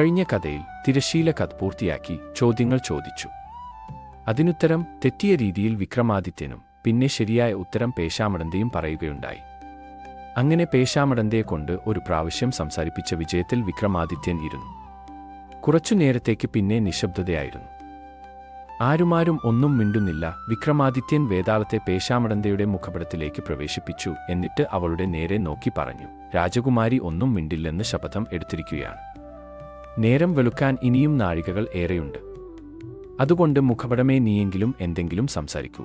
കഴിഞ്ഞ കഥയിൽ തിരശീല കഥ പൂർത്തിയാക്കി ചോദ്യങ്ങൾ ചോദിച്ചു. അതിനുത്തരം തെറ്റിയ രീതിയിൽ വിക്രമാദിത്യനും പിന്നെ ശരിയായ ഉത്തരം പേശാമടന്തയും പറയുകയുണ്ടായി. അങ്ങനെ പേശാമടന്തയെ കൊണ്ട് ഒരു പ്രാവശ്യം സംസാരിപ്പിച്ച വിജയത്തിൽ വിക്രമാദിത്യൻ ഇരുന്നു. കുറച്ചു നേരത്തേക്ക് പിന്നെ നിശബ്ദതയായിരുന്നു. ആരുമാരും ഒന്നും മിണ്ടുന്നില്ല വിക്രമാദിത്യൻ വേതാളത്തെ പേശാമടന്തയുടെ മുഖപടത്തിലേക്ക് പ്രവേശിപ്പിച്ചു എന്നിട്ട് അവളുടെ നേരെ നോക്കി പറഞ്ഞു രാജകുമാരി ഒന്നും മിണ്ടില്ലെന്ന് ശപഥം എടുത്തിരിക്കുകയാണ്. നേരം വെളുക്കാൻ ഇനിയും നാഴികകൾ ഏറെയുണ്ട്. അതുകൊണ്ട് മുഖപടമേ നീയെങ്കിലും എന്തെങ്കിലും സംസാരിക്കൂ.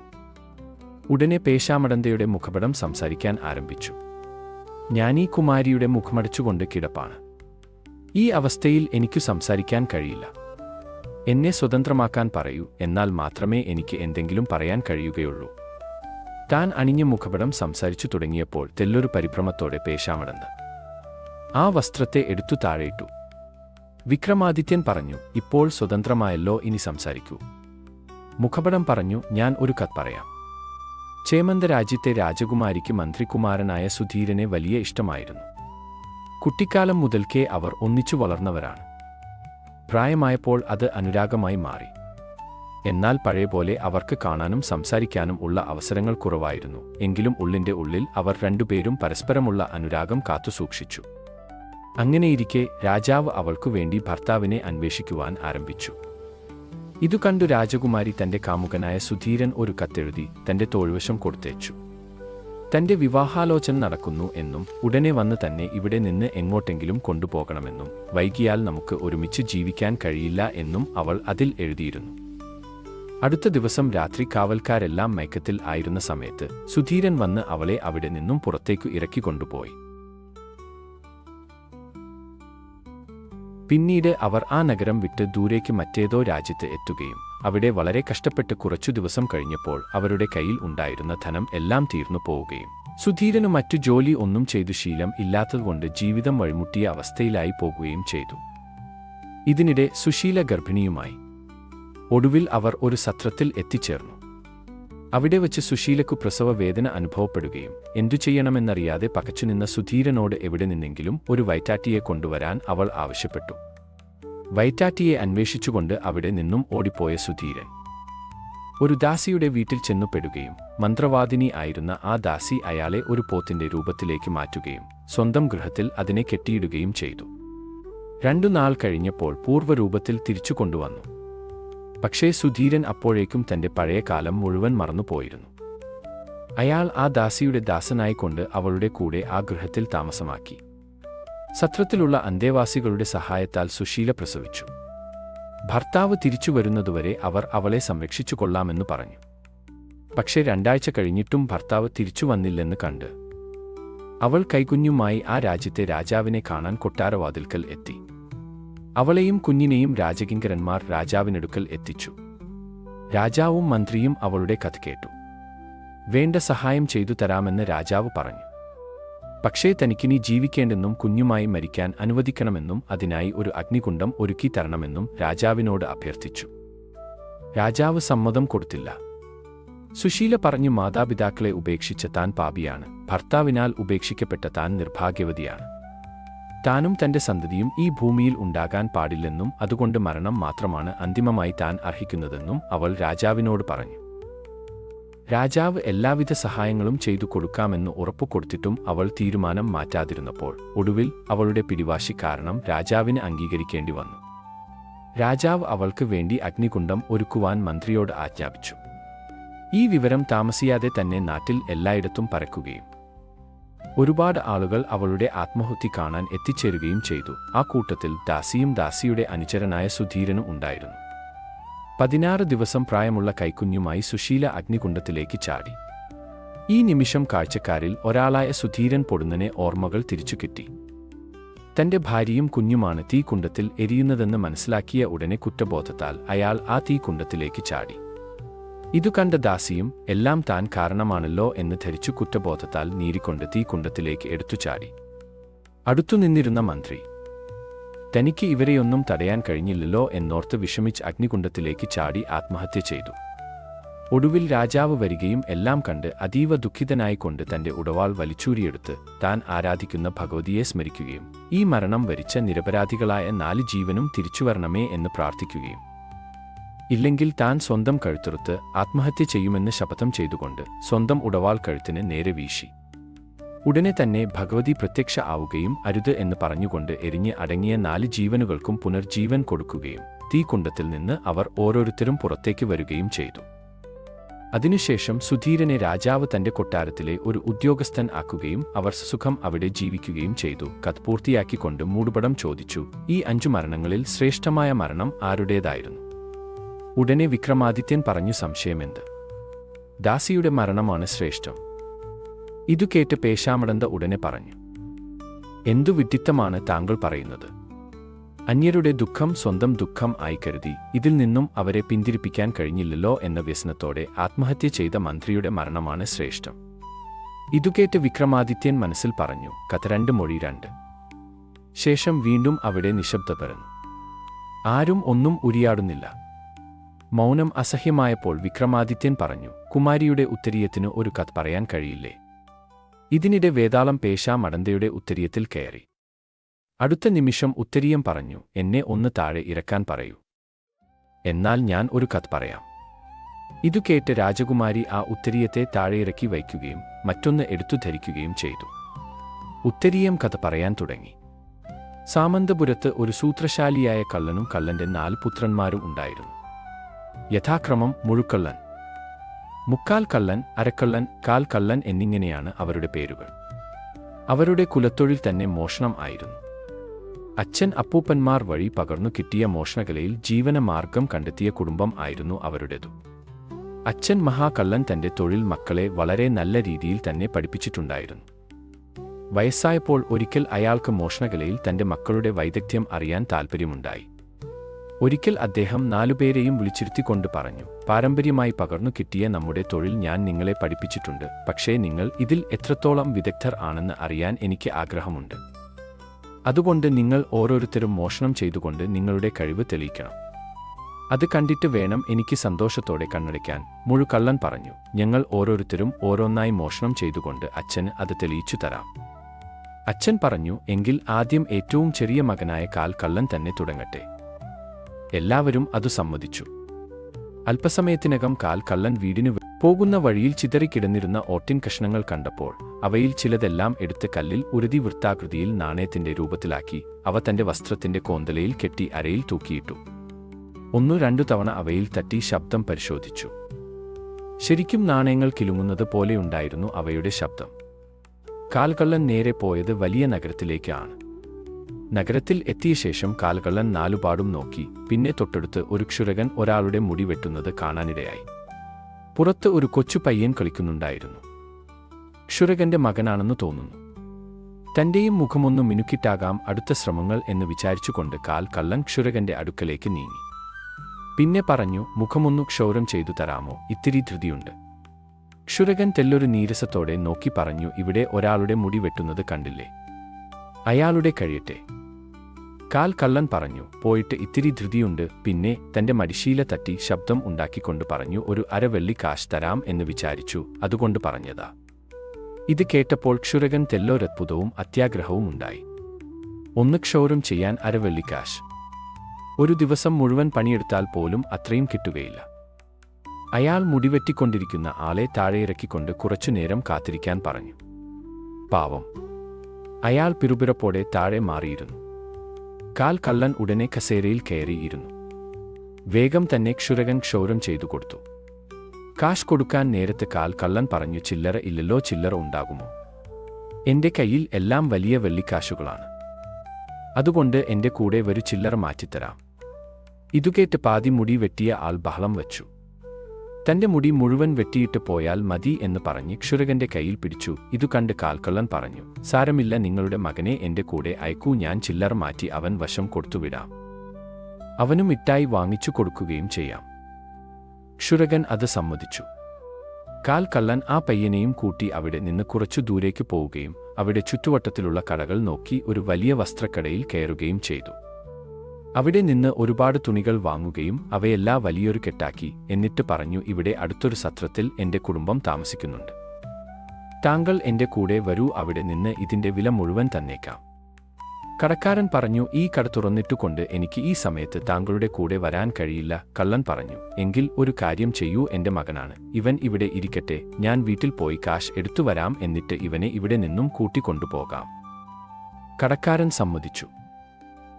ഉടനെ പേശാമടന്തയുടെ മുഖപടം സംസാരിക്കാൻ ആരംഭിച്ചു. ഞാനീ കുമാരിയുടെ മുഖമടച്ചുകൊണ്ട് കിടപ്പാണ്. ഈ അവസ്ഥയിൽ എനിക്കു സംസാരിക്കാൻ കഴിയില്ല. എന്നെ സ്വതന്ത്രമാക്കാൻ പറയൂ എന്നാൽ മാത്രമേ എനിക്ക് എന്തെങ്കിലും പറയാൻ കഴിയുകയുള്ളൂ. താൻ അണിഞ്ഞ മുഖപടം സംസാരിച്ചു തുടങ്ങിയപ്പോൾ തെല്ലൊരു പരിഭ്രമത്തോടെ പേശാമടന്ന് ആ വസ്ത്രത്തെ എടുത്തു താഴെയിട്ടു. വിക്രമാദിത്യൻ പറഞ്ഞു ഇപ്പോൾ സ്വതന്ത്രമായല്ലോ ഇനി സംസാരിക്കൂ. മുഖപടം പറഞ്ഞു ഞാൻ ഒരു കത്ത് പറയാം. ചേമന്ത രാജ്യത്തെ രാജകുമാരിക്ക് മന്ത്രികുമാരനായ സുധീരനെ വലിയ ഇഷ്ടമായിരുന്നു. കുട്ടിക്കാലം മുതൽക്കേ അവർ ഒന്നിച്ചു വളർന്നവരാണ്. പ്രായമായപ്പോൾ അത് അനുരാഗമായി മാറി. എന്നാൽ പഴയ പോലെ അവർക്ക് കാണാനും സംസാരിക്കാനും ഉള്ള അവസരങ്ങൾ കുറവായിരുന്നു. എങ്കിലും ഉള്ളിന്റെ ഉള്ളിൽ അവർ രണ്ടുപേരും പരസ്പരമുള്ള അനുരാഗം കാത്തുസൂക്ഷിച്ചു. അങ്ങനെയിരിക്കെ രാജാവ് അവൾക്കു വേണ്ടി ഭർത്താവിനെ അന്വേഷിക്കുവാൻ ആരംഭിച്ചു. ഇതു കണ്ടു രാജകുമാരി തന്റെ കാമുകനായ സുധീരൻ ഒരു കത്തെഴുതി തന്റെ തോഴ്വശം കൊടുത്തേച്ചു. തന്റെ വിവാഹാലോചന നടക്കുന്നു എന്നും ഉടനെ വന്ന് തന്നെ ഇവിടെ നിന്ന് എങ്ങോട്ടെങ്കിലും കൊണ്ടുപോകണമെന്നും വൈകിയാൽ നമുക്ക് ഒരുമിച്ച് ജീവിക്കാൻ കഴിയില്ല എന്നും അവൾ അതിൽ എഴുതിയിരുന്നു. അടുത്ത ദിവസം രാത്രി കാവൽക്കാരെല്ലാം മയക്കത്തിൽ ആയിരുന്ന സമയത്ത് സുധീരൻ വന്ന് അവളെ അവിടെ നിന്നും പുറത്തേക്കു ഇറക്കി കൊണ്ടുപോയി. പിന്നീട് അവർ ആ നഗരം വിട്ട് ദൂരേക്ക് മറ്റേതോ രാജ്യത്ത് എത്തുകയും അവിടെ വളരെ കഷ്ടപ്പെട്ട് കുറച്ചു ദിവസം കഴിഞ്ഞപ്പോൾ അവരുടെ കയ്യിൽ ഉണ്ടായിരുന്ന ധനം എല്ലാം തീർന്നു പോവുകയും. സുധീരനു മറ്റു ജോലി ഒന്നും ചെയ്തു ശീലം ഇല്ലാത്തതുകൊണ്ട് ജീവിതം വഴിമുട്ടിയ അവസ്ഥയിലായി പോകുകയും ചെയ്തു. ഇതിനിടെ സുശീല ഗർഭിണിയുമായി. ഒടുവിൽ അവർ ഒരു സത്രത്തിൽ എത്തിച്ചേർന്നു. അവിടെ വച്ച് സുശീലയ്ക്ക് പ്രസവ വേദന അനുഭവപ്പെടുകയും എന്തു ചെയ്യണമെന്നറിയാതെ പകച്ചുനിന്ന സുധീരനോട് എവിടെ നിന്നെങ്കിലും ഒരു വൈറ്റാറ്റിയെ കൊണ്ടുവരാൻ അവൾ ആവശ്യപ്പെട്ടു. വൈറ്റാറ്റിയെ അന്വേഷിച്ചുകൊണ്ട് അവിടെ നിന്നും ഓടിപ്പോയ സുധീരൻ. ഒരു ദാസിയുടെ വീട്ടിൽ ചെന്നുപെടുകയും മന്ത്രവാദിനി ആയിരുന്ന ആ ദാസി അയാളെ ഒരു പോത്തിന്റെ രൂപത്തിലേക്ക് മാറ്റുകയും സ്വന്തം ഗൃഹത്തിൽ അതിനെ കെട്ടിയിടുകയും ചെയ്തു. രണ്ടു നാൾ കഴിഞ്ഞപ്പോൾ പൂർവരൂപത്തിൽ തിരിച്ചു കൊണ്ടുവന്നു. പക്ഷേ സുധീരൻ അപ്പോഴേക്കും തന്റെ പഴയ കാലം മുഴുവൻ മറന്നുപോയിരുന്നു. അയാൾ ആ ദാസിയുടെ ദാസനായിക്കൊണ്ട് അവളുടെ കൂടെ ആ ഗൃഹത്തിൽ താമസമാക്കി. സത്രത്തിലുള്ള അന്തേവാസികളുടെ സഹായത്താൽ സുശീല പ്രസവിച്ചു. ഭർത്താവ് തിരിച്ചു വരുന്നതുവരെ അവർ അവളെ സംരക്ഷിച്ചു കൊള്ളാമെന്ന് പറഞ്ഞു. പക്ഷേ രണ്ടാഴ്ച കഴിഞ്ഞിട്ടും ഭർത്താവ് തിരിച്ചു വന്നില്ലെന്ന് കണ്ട്. അവൾ കൈകുഞ്ഞുമായി ആ രാജ്യത്തെ രാജാവിനെ കാണാൻ കൊട്ടാരവാതിൽക്കൽ എത്തി. അവളെയും കുഞ്ഞിനെയും രാജകിങ്കരന്മാർ രാജാവിനടുക്കൽ എത്തിച്ചു. രാജാവും മന്ത്രിയും അവളുടെ കഥ കേട്ടു. വേണ്ട സഹായം ചെയ്തു തരാമെന്ന് രാജാവ് പറഞ്ഞു. പക്ഷേ തനിക്കിനി ജീവിക്കേണ്ടെന്നും കുഞ്ഞുമായി മരിക്കാൻ അനുവദിക്കണമെന്നും അതിനായി ഒരു അഗ്നികുണ്ഡം ഒരുക്കി തരണമെന്നും രാജാവിനോട് അഭ്യർത്ഥിച്ചു. രാജാവ് സമ്മതം കൊടുത്തില്ല. സുശീല പറഞ്ഞു മാതാപിതാക്കളെ ഉപേക്ഷിച്ച താൻ പാപിയാണ്. ഭർത്താവിനാൽ ഉപേക്ഷിക്കപ്പെട്ട താൻ നിർഭാഗ്യവതിയാണ്. താനും തന്റെ സന്തതിയും ഈ ഭൂമിയിൽ ഉണ്ടാകാൻ പാടില്ലെന്നും അതുകൊണ്ട് മരണം മാത്രമാണ് അന്തിമമായി താൻ അർഹിക്കുന്നതെന്നും അവൾ രാജാവിനോട് പറഞ്ഞു. രാജാവ് എല്ലാവിധ സഹായങ്ങളും ചെയ്തു കൊടുക്കാമെന്ന് ഉറപ്പുകൊടുത്തിട്ടും അവൾ തീരുമാനം മാറ്റാതിരുന്നപ്പോൾ ഒടുവിൽ അവളുടെ പിടിവാശി കാരണം രാജാവിന് അംഗീകരിക്കേണ്ടി വന്നു. രാജാവ് അവൾക്ക് വേണ്ടി അഗ്നികുണ്ഡം ഒരുക്കുവാൻ മന്ത്രിയോട് ആജ്ഞാപിച്ചു. ഈ വിവരം താമസിയാതെ തന്നെ നാട്ടിൽ എല്ലായിടത്തും പരക്കുകയും ഒരുപാട് ആളുകൾ അവളുടെ ആത്മഹത്യ കാണാൻ എത്തിച്ചേരുകയും ചെയ്തു. ആ കൂട്ടത്തിൽ ദാസിയും ദാസിയുടെ അനുചരനായ സുധീരനും ഉണ്ടായിരുന്നു. പതിനാറ് ദിവസം പ്രായമുള്ള കൈക്കുഞ്ഞുമായി സുശീല അഗ്നികുണ്ഡത്തിലേക്ക് ചാടി. ഈ നിമിഷം കാഴ്ചക്കാരിൽ ഒരാളായ സുധീരൻ പൊടുന്നനെ ഓർമ്മകൾ തിരിച്ചു കിട്ടി. തന്റെ ഭാര്യയും കുഞ്ഞുമാണ് തീക്കുണ്ടത്തിൽ എരിയുന്നതെന്ന് മനസ്സിലാക്കിയ ഉടനെ കുറ്റബോധത്താൽ അയാൾ ആ തീക്കുണ്ടത്തിലേക്ക് ചാടി. ഇതു കണ്ട ദാസിയും എല്ലാം താൻ കാരണമാണല്ലോ എന്ന് ധരിച്ചു കുറ്റബോധത്താൽ നീരിക്കൊണ്ട് തീക്കുണ്ടത്തിലേക്ക് എടുത്തു ചാടി. അടുത്തുനിന്നിരുന്ന മന്ത്രി തനിക്ക് ഇവരെയൊന്നും തടയാൻ കഴിഞ്ഞില്ലല്ലോ എന്നോർത്ത് വിഷമിച്ച് അഗ്നികുണ്ടത്തിലേക്ക് ചാടി ആത്മഹത്യ ചെയ്തു. ഒടുവിൽ രാജാവ് വരികയും എല്ലാം കണ്ട് അതീവ ദുഃഖിതനായിക്കൊണ്ട് തന്റെ ഉടവാൾ വലിച്ചൂരിയെടുത്ത് താൻ ആരാധിക്കുന്ന ഭഗവതിയെ സ്മരിക്കുകയും ഈ മരണം വരിച്ച നിരപരാധികളായ നാല് ജീവനും തിരിച്ചുവരണമേ എന്ന് പ്രാർത്ഥിക്കുകയും ഇല്ലെങ്കിൽ താൻ സ്വന്തം കഴുത്തുറുത്ത് ആത്മഹത്യ ചെയ്യുമെന്ന് ശപഥം ചെയ്തുകൊണ്ട് സ്വന്തം ഉടവാൾ കഴുത്തിന് നേരെ വീശി. ഉടനെ തന്നെ ഭഗവതി പ്രത്യക്ഷ ആവുകയും അരുത് എന്ന് പറഞ്ഞുകൊണ്ട് എരിഞ്ഞ് അടങ്ങിയ നാല് ജീവനുകൾക്കും പുനർജീവൻ കൊടുക്കുകയും തീക്കുണ്ടത്തിൽ നിന്ന് അവർ ഓരോരുത്തരും പുറത്തേക്ക് വരികയും ചെയ്തു. അതിനുശേഷം സുധീരനെ രാജാവ് തന്റെ കൊട്ടാരത്തിലെ ഒരു ഉദ്യോഗസ്ഥൻ ആക്കുകയും അവർ സുഖം അവിടെ ജീവിക്കുകയും ചെയ്തു. കത്ത് പൂർത്തിയാക്കിക്കൊണ്ട് മൂടുപടം ചോദിച്ചു ഈ അഞ്ചു മരണങ്ങളിൽ ശ്രേഷ്ഠമായ മരണം ആരുടേതായിരുന്നു? ഉടനെ വിക്രമാദിത്യൻ പറഞ്ഞു സംശയമെന്ത്? ദാസിയുടെ മരണമാണ് ശ്രേഷ്ഠം. ഇതു കേട്ട് പേശാമടന്ത ഉടനെ പറഞ്ഞു. എന്തു വിഡിത്തമാണ് താങ്കൾ പറയുന്നത്? അന്യരുടെ ദുഃഖം സ്വന്തം ദുഃഖം ആയി കരുതി ഇതിൽ നിന്നും അവരെ പിന്തിരിപ്പിക്കാൻ കഴിഞ്ഞില്ലല്ലോ എന്ന വ്യസനത്തോടെ ആത്മഹത്യ ചെയ്ത മന്ത്രിയുടെ മരണമാണ് ശ്രേഷ്ഠം. ഇതുകേട്ട് വിക്രമാദിത്യൻ മനസ്സിൽ പറഞ്ഞു കഥ രണ്ട് മൊഴി രണ്ട്. ശേഷം വീണ്ടും അവിടെ നിശബ്ദ പറഞ്ഞു ആരും ഒന്നും ഉരിയാടുന്നില്ല. മൗനം അസഹ്യമായപ്പോൾ വിക്രമാദിത്യൻ പറഞ്ഞു കുമാരിയുടെ ഉത്തരീയത്തിന് ഒരു കഥ പറയാൻ കഴിയില്ലേ? ഇതിനിടെ വേതാളം പേശാ മടന്തയുടെ ഉത്തരീയത്തിൽ കയറി. അടുത്ത നിമിഷം ഉത്തരീയം പറഞ്ഞു എന്നെ ഒന്ന് താഴെ ഇറക്കാൻ പറയൂ. എന്നാൽ ഞാൻ ഒരു കഥ പറയാം. ഇതു കേട്ട് രാജകുമാരി ആ ഉത്തരീയത്തെ താഴെയിറക്കി വയ്ക്കുകയും മറ്റൊന്ന് എടുത്തു ധരിക്കുകയും ചെയ്തു. ഉത്തരീയം കഥ പറയാൻ തുടങ്ങി. സാമന്തപുരത്ത് ഒരു സൂത്രശാലിയായ കള്ളനും കള്ളന്റെ നാല് പുത്രന്മാരും ഉണ്ടായിരുന്നു. യഥാക്രമം മുഴുക്കള്ളൻ. മുക്കാൽ കള്ളൻ അരക്കള്ളൻ കാൽ കള്ളൻ എന്നിങ്ങനെയാണ് അവരുടെ പേരുകൾ. അവരുടെ കുലത്തൊഴിൽ തന്നെ മോഷണം ആയിരുന്നു. അച്ഛൻ അപ്പൂപ്പന്മാർ വഴി പകർന്നു കിട്ടിയ മോഷണകലയിൽ ജീവനമാർഗം കണ്ടെത്തിയ കുടുംബം ആയിരുന്നു അവരുടേതു. അച്ഛൻ മഹാകള്ളൻ തന്റെ തൊഴിൽ മക്കളെ വളരെ നല്ല രീതിയിൽ തന്നെ പഠിപ്പിച്ചിട്ടുണ്ടായിരുന്നു. വയസ്സായപ്പോൾ ഒരിക്കൽ അയാൾക്ക് മോഷണകലയിൽ തന്റെ മക്കളുടെ വൈദഗ്ധ്യം അറിയാൻ താൽപ്പര്യമുണ്ടായി ഒരിക്കൽ അദ്ദേഹം നാലുപേരെയും വിളിച്ചിരുത്തിക്കൊണ്ട് പറഞ്ഞു പാരമ്പര്യമായി പകർന്നു കിട്ടിയ നമ്മുടെ തൊഴിൽ ഞാൻ നിങ്ങളെ പഠിപ്പിച്ചിട്ടുണ്ട് പക്ഷേ നിങ്ങൾ ഇതിൽ എത്രത്തോളം വിദഗ്ധർ ആണെന്ന് അറിയാൻ എനിക്ക് ആഗ്രഹമുണ്ട്. അതുകൊണ്ട് നിങ്ങൾ ഓരോരുത്തരും മോഷണം ചെയ്തുകൊണ്ട് നിങ്ങളുടെ കഴിവ് തെളിയിക്കണം. അത് കണ്ടിട്ട് വേണം എനിക്ക് സന്തോഷത്തോടെ കണ്ണടയ്ക്കാൻ. മുഴുകള്ളൻ പറഞ്ഞു ഞങ്ങൾ ഓരോരുത്തരും ഓരോന്നായി മോഷണം ചെയ്തുകൊണ്ട് അച്ഛന് അത് തെളിയിച്ചു തരാം. അച്ഛൻ പറഞ്ഞു എങ്കിൽ ആദ്യം ഏറ്റവും ചെറിയ മകനായ കാൽ കള്ളൻ തന്നെ തുടങ്ങട്ടെ. എല്ലാവരും അതു സമ്മതിച്ചു. അല്പസമയത്തിനകം കാൽ കള്ളൻ വീടിനു പോകുന്ന വഴിയിൽ ചിതറിക്കിടന്നിരുന്ന ഓട്ടിൻ കഷ്ണങ്ങൾ കണ്ടപ്പോൾ അവയിൽ ചിലതെല്ലാം എടുത്ത് കല്ലിൽ ഉരുതി വൃത്താകൃതിയിൽ നാണയത്തിന്റെ രൂപത്തിലാക്കി അവ തന്റെ വസ്ത്രത്തിന്റെ കോന്തലയിൽ കെട്ടി അരയിൽ തൂക്കിയിട്ടു. ഒന്നു രണ്ടു തവണ അവയിൽ തട്ടി ശബ്ദം പരിശോധിച്ചു. ശരിക്കും നാണയങ്ങൾ കിലുങ്ങുന്നത് പോലെയുണ്ടായിരുന്നു അവയുടെ ശബ്ദം. കാൽകള്ളൻ നേരെ പോയത് വലിയ നഗരത്തിലേക്കാണ്. നഗരത്തിൽ എത്തിയ ശേഷം കാൽകള്ളൻ നാലുപാടും നോക്കി. പിന്നെ തൊട്ടടുത്ത് ഒരു ക്ഷുരകൻ ഒരാളുടെ മുടി വെട്ടുന്നത് കാണാനിടയായി. പുറത്ത് ഒരു കൊച്ചു പയ്യൻ കളിക്കുന്നുണ്ടായിരുന്നു. ക്ഷുരകന്റെ മകനാണെന്ന് തോന്നുന്നു. തന്റെയും മുഖമൊന്നു മിനുക്കിട്ടാകാം അടുത്ത ശ്രമങ്ങൾ എന്ന് വിചാരിച്ചുകൊണ്ട് കാൽ കള്ളൻ ക്ഷുരകന്റെ അടുക്കലേക്ക് നീങ്ങി. പിന്നെ പറഞ്ഞു മുഖമൊന്നു ക്ഷൗരം ചെയ്തു തരാമോ? ഇത്തിരി ധൃതിയുണ്ട്. ക്ഷുരകൻ തെല്ലൊരു നീരസത്തോടെ നോക്കി പറഞ്ഞു ഇവിടെ ഒരാളുടെ മുടി വെട്ടുന്നത് കണ്ടില്ലേ? അയാളുടെ കഴിയട്ടെ. കാൽ കള്ളൻ പറഞ്ഞു പോയിട്ട് ഇത്തിരി ധൃതിയുണ്ട്. പിന്നെ തന്റെ മടിശീല തട്ടി ശബ്ദം ഉണ്ടാക്കിക്കൊണ്ട് പറഞ്ഞു ഒരു അരവെള്ളി കാശ് തരാം എന്ന് വിചാരിച്ചു. അതുകൊണ്ട് പറഞ്ഞതാ. ഇത് കേട്ടപ്പോൾ ക്ഷുരകൻ തെല്ലോരത്ഭുതവും അത്യാഗ്രഹവും ഉണ്ടായി. ഒന്ന് ക്ഷൗരം ചെയ്യാൻ അരവെള്ളി കാശ്. ഒരു ദിവസം മുഴുവൻ പണിയെടുത്താൽ പോലും അത്രയും കിട്ടുകയില്ല. അയാൾ മുടിവെട്ടിക്കൊണ്ടിരിക്കുന്ന ആളെ താഴെയിറക്കിക്കൊണ്ട് കുറച്ചുനേരം കാത്തിരിക്കാൻ പറഞ്ഞു. പാവം. അയാൾ പിറുപിറപ്പോടെ താഴെ മാറിയിരുന്നു. കാൽ കള്ളൻ ഉടനെ കസേരയിൽ കയറിയിരുന്നു. വേഗം തന്നെ ക്ഷുരകൻ ക്ഷൗരം ചെയ്തു കൊടുത്തു. കാശ് കൊടുക്കാൻ നേരത്തെ കാൽ കള്ളൻ പറഞ്ഞു ചില്ലറ ഇല്ലല്ലോ ചില്ലറ ഉണ്ടാകുമോ? എന്റെ കയ്യിൽ എല്ലാം വലിയ വെള്ളിക്കാശുകളാണ്. അതുകൊണ്ട് എന്റെ കൂടെ ഒരു ചില്ലറ മാറ്റിത്തരാം. ഇതുകേറ്റ് പാതി മുടി വെട്ടിയ ആൾ ബഹളം വച്ചു. തന്റെ മുടി മുഴുവൻ വെട്ടിയിട്ട് പോയാൽ മതി എന്ന് പറഞ്ഞ് ക്ഷുരകന്റെ കയ്യിൽ പിടിച്ചു. ഇതു കണ്ട് കാൽക്കള്ളൻ പറഞ്ഞു സാരമില്ല നിങ്ങളുടെ മകനെ എന്റെ കൂടെ അയക്കൂ ഞാൻ ചില്ലറ മാറ്റി അവൻ വശം കൊടുത്തുവിടാം അവനും മിഠായി വാങ്ങിച്ചു കൊടുക്കുകയും ചെയ്യാം. ക്ഷുരകൻ അത് സമ്മതിച്ചു. കാൽക്കള്ളൻ ആ പയ്യനെയും കൂട്ടി അവിടെ നിന്ന് കുറച്ചു ദൂരേക്ക് പോവുകയും അവിടെ ചുറ്റുവട്ടത്തിലുള്ള കടകൾ നോക്കി ഒരു വലിയ വസ്ത്രക്കടയിൽ കയറുകയും ചെയ്തു. അവിടെ നിന്ന് ഒരുപാട് തുണികൾ വാങ്ങുകയും അവയെല്ലാം വലിയൊരു കെട്ടാക്കി എന്നിട്ട് പറഞ്ഞു ഇവിടെ അടുത്തൊരു സത്രത്തിൽ എന്റെ കുടുംബം താമസിക്കുന്നുണ്ട്. താങ്കൾ എന്റെ കൂടെ വരൂ അവിടെ നിന്ന് ഇതിന്റെ വില മുഴുവൻ തന്നേക്കാം. കടക്കാരൻ പറഞ്ഞു ഈ കട തുറന്നിട്ടുകൊണ്ട് എനിക്ക് ഈ സമയത്ത് താങ്കളുടെ കൂടെ വരാൻ കഴിയില്ല കള്ളൻ പറഞ്ഞു എങ്കിൽ ഒരു കാര്യം ചെയ്യൂ എന്റെ മകനാണ്. ഇവൻ ഇവിടെ ഇരിക്കട്ടെ ഞാൻ വീട്ടിൽ പോയി കാശ് എടുത്തു വരാം എന്നിട്ട് ഇവനെ ഇവിടെ നിന്നും കൂട്ടിക്കൊണ്ടുപോകാം. കടക്കാരൻ സമ്മതിച്ചു.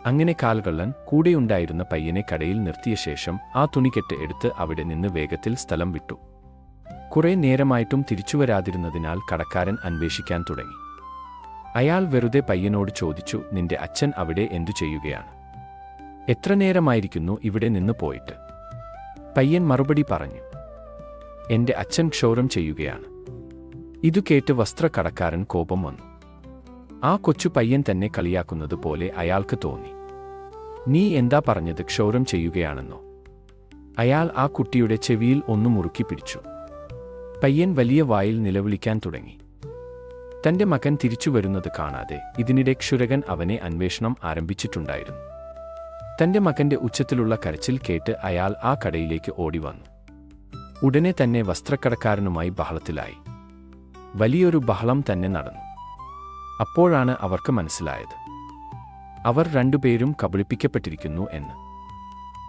അങ്ങനെ കാൽകള്ളൻ കൂടെയുണ്ടായിരുന്ന പയ്യനെ കടയിൽ നിർത്തിയ ശേഷം ആ തുണിക്കെട്ട് എടുത്ത് അവിടെ നിന്ന് വേഗത്തിൽ സ്ഥലം വിട്ടു. കുറെ നേരമായിട്ടും തിരിച്ചുവരാതിരുന്നതിനാൽ കടക്കാരൻ അന്വേഷിക്കാൻ തുടങ്ങി. അയാൾ വെറുതെ പയ്യനോട് ചോദിച്ചു നിന്റെ അച്ഛൻ അവിടെ എന്തു ചെയ്യുകയാണ്? എത്ര നേരമായിരിക്കുന്നു ഇവിടെ നിന്ന് പോയിട്ട്? പയ്യൻ മറുപടി പറഞ്ഞു എന്റെ അച്ഛൻ ക്ഷൗരം ചെയ്യുകയാണ്. ഇതു കേട്ട് വസ്ത്രക്കടക്കാരൻ കോപം വന്നു. ആ കൊച്ചു പയ്യൻ തന്നെ കളിയാക്കുന്നത് പോലെ അയാൾക്ക് തോന്നി. നീ എന്താ പറഞ്ഞത് ക്ഷൗരം ചെയ്യുകയാണെന്നോ? അയാൾ ആ കുട്ടിയുടെ ചെവിയിൽ ഒന്ന് മുറുക്കി പിടിച്ചു. പയ്യൻ വലിയ വായിൽ നിലവിളിക്കാൻ തുടങ്ങി. തന്റെ മകൻ തിരിച്ചു വരുന്നത് കാണാതെ ഇതിനിടെ ക്ഷുരകൻ അവനെ അന്വേഷണം ആരംഭിച്ചിട്ടുണ്ടായിരുന്നു. തന്റെ മകന്റെ ഉച്ചത്തിലുള്ള കരച്ചിൽ കേട്ട് അയാൾ ആ കടയിലേക്ക് ഓടി വന്നു. ഉടനെ തന്നെ വസ്ത്രക്കടക്കാരനുമായി ബഹളത്തിലായി. വലിയൊരു ബഹളം തന്നെ നടന്നു. അപ്പോഴാണ് അവർക്ക് മനസ്സിലായത്. അവർ രണ്ടുപേരും കബളിപ്പിക്കപ്പെട്ടിരിക്കുന്നു എന്ന്.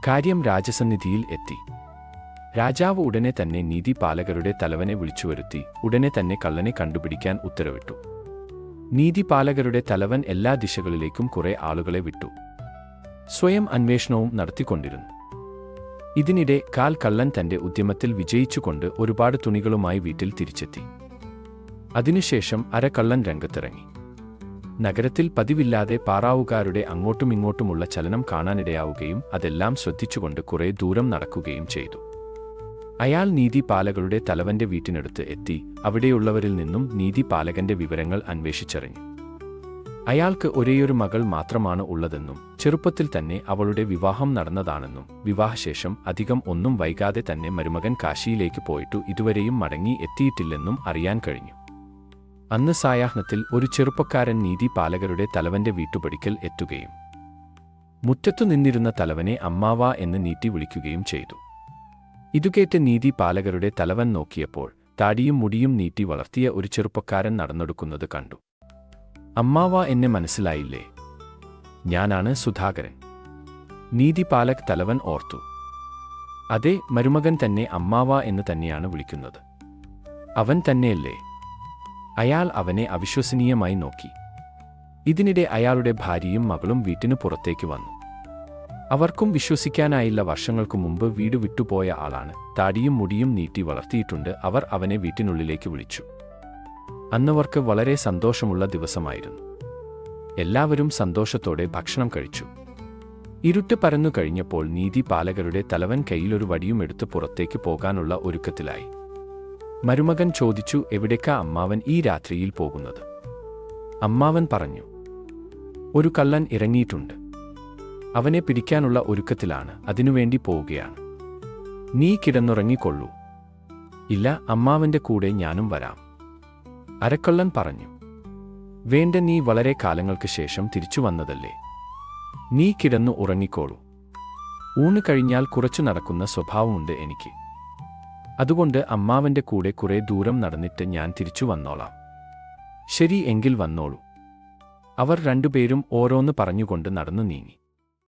കാര്യം രാജസന്നിധിയിൽ എത്തി. രാജാവ് ഉടനെ തന്നെ നീതിപാലകരുടെ തലവനെ വിളിച്ചുവരുത്തി ഉടനെ തന്നെ കള്ളനെ കണ്ടുപിടിക്കാൻ ഉത്തരവിട്ടു. നീതിപാലകരുടെ തലവൻ എല്ലാ ദിശകളിലേക്കും കുറെ ആളുകളെ വിട്ടു. സ്വയം അന്വേഷണവും നടത്തിക്കൊണ്ടിരുന്നു. ഇതിനിടെ കാൽ കള്ളൻ തന്റെ ഉദ്യമത്തിൽ വിജയിച്ചുകൊണ്ട് ഒരുപാട് തുണികളുമായി വീട്ടിൽ തിരിച്ചെത്തി. അതിനുശേഷം അരക്കള്ളൻ രംഗത്തിറങ്ങി. നഗരത്തിൽ പതിവില്ലാതെ പാറാവുകാരുടെ അങ്ങോട്ടുമിങ്ങോട്ടുമുള്ള ചലനം കാണാനിടയാവുകയും അതെല്ലാം ശ്രദ്ധിച്ചുകൊണ്ട് കുറേ ദൂരം നടക്കുകയും ചെയ്തു. അയാൾ നീതിപാലകളുടെ തലവന്റെ വീട്ടിനടുത്ത് എത്തി അവിടെയുള്ളവരിൽ നിന്നും നീതിപാലകന്റെ വിവരങ്ങൾ അന്വേഷിച്ചറിഞ്ഞു. അയാൾക്ക് ഒരേയൊരു മകൾ മാത്രമാണ് ഉള്ളതെന്നും ചെറുപ്പത്തിൽ തന്നെ അവളുടെ വിവാഹം നടന്നതാണെന്നും വിവാഹശേഷം അധികം ഒന്നും വൈകാതെ തന്നെ മരുമകൻ കാശിയിലേക്ക് പോയിട്ടു ഇതുവരെയും മടങ്ങി എത്തിയിട്ടില്ലെന്നും അറിയാൻ കഴിഞ്ഞു. അന്ന് സായാഹ്നത്തിൽ ഒരു ചെറുപ്പക്കാരൻ നീതി പാലകരുടെ തലവന്റെ വീട്ടുപടിക്കൽ എത്തുകയും മുറ്റത്തു നിന്നിരുന്ന തലവനെ അമ്മാവ എന്ന് നീട്ടി വിളിക്കുകയും ചെയ്തു. ഇതുകേറ്റ് നീതിപാലകരുടെ തലവൻ നോക്കിയപ്പോൾ താടിയും മുടിയും നീട്ടി വളർത്തിയ ഒരു ചെറുപ്പക്കാരൻ നടന്നെടുക്കുന്നത് കണ്ടു. അമ്മാവ എന്നെ മനസ്സിലായില്ലേ? ഞാനാണ് സുധാകരൻ. നീതിപാലക് തലവൻ ഓർത്തു. അതെ മരുമകൻ തന്നെ അമ്മാവ എന്ന് തന്നെയാണ് വിളിക്കുന്നത്. അവൻ തന്നെയല്ലേ? അയാൾ അവനെ അവിശ്വസനീയമായി നോക്കി. ഇതിനിടെ അയാളുടെ ഭാര്യയും മകളും വീട്ടിനു പുറത്തേക്ക് വന്നു. അവർക്കും വിശ്വസിക്കാനായില്ല വർഷങ്ങൾക്കു മുമ്പ് വീട് വിട്ടുപോയ ആളാണ്. താടിയും മുടിയും നീട്ടി വളർത്തിയിട്ടുണ്ട്. അവർ അവനെ വീട്ടിനുള്ളിലേക്ക് വിളിച്ചു. അന്നവർക്ക് വളരെ സന്തോഷമുള്ള ദിവസമായിരുന്നു. എല്ലാവരും സന്തോഷത്തോടെ ഭക്ഷണം കഴിച്ചു. ഇരുട്ട് പരന്നു കഴിഞ്ഞപ്പോൾ നീതി പാലകരുടെ തലവൻ കയ്യിലൊരു വടിയും എടുത്ത് പുറത്തേക്ക് പോകാനുള്ള ഒരുക്കത്തിലായി. മരുമകൻ ചോദിച്ചു എവിടേക്കാ അമ്മാവൻ ഈ രാത്രിയിൽ പോകുന്നത്? അമ്മാവൻ പറഞ്ഞു ഒരു കള്ളൻ ഇറങ്ങിയിട്ടുണ്ട്. അവനെ പിടിക്കാനുള്ള ഒരുക്കത്തിലാണ്. അതിനുവേണ്ടി പോവുകയാണ്. നീ കിടന്നുറങ്ങിക്കൊള്ളൂ. ഇല്ല അമ്മാവന്റെ കൂടെ ഞാനും വരാം. അരക്കള്ളൻ പറഞ്ഞു വേണ്ട നീ വളരെ കാലങ്ങൾക്ക് ശേഷം തിരിച്ചു വന്നതല്ലേ. നീ കിടന്നു ഉറങ്ങിക്കോളൂ. ഊണ് കഴിഞ്ഞാൽ കുറച്ചു നടക്കുന്ന സ്വഭാവമുണ്ട് എനിക്ക്. അതുകൊണ്ട് അമ്മാവന്റെ കൂടെ കുറേ ദൂരം നടന്നിട്ട് ഞാൻ തിരിച്ചു വന്നോളാം. ശരി എങ്കിൽ വന്നോളൂ. അവർ രണ്ടുപേരും ഓരോന്ന് പറഞ്ഞുകൊണ്ട് നടന്നു നീങ്ങി.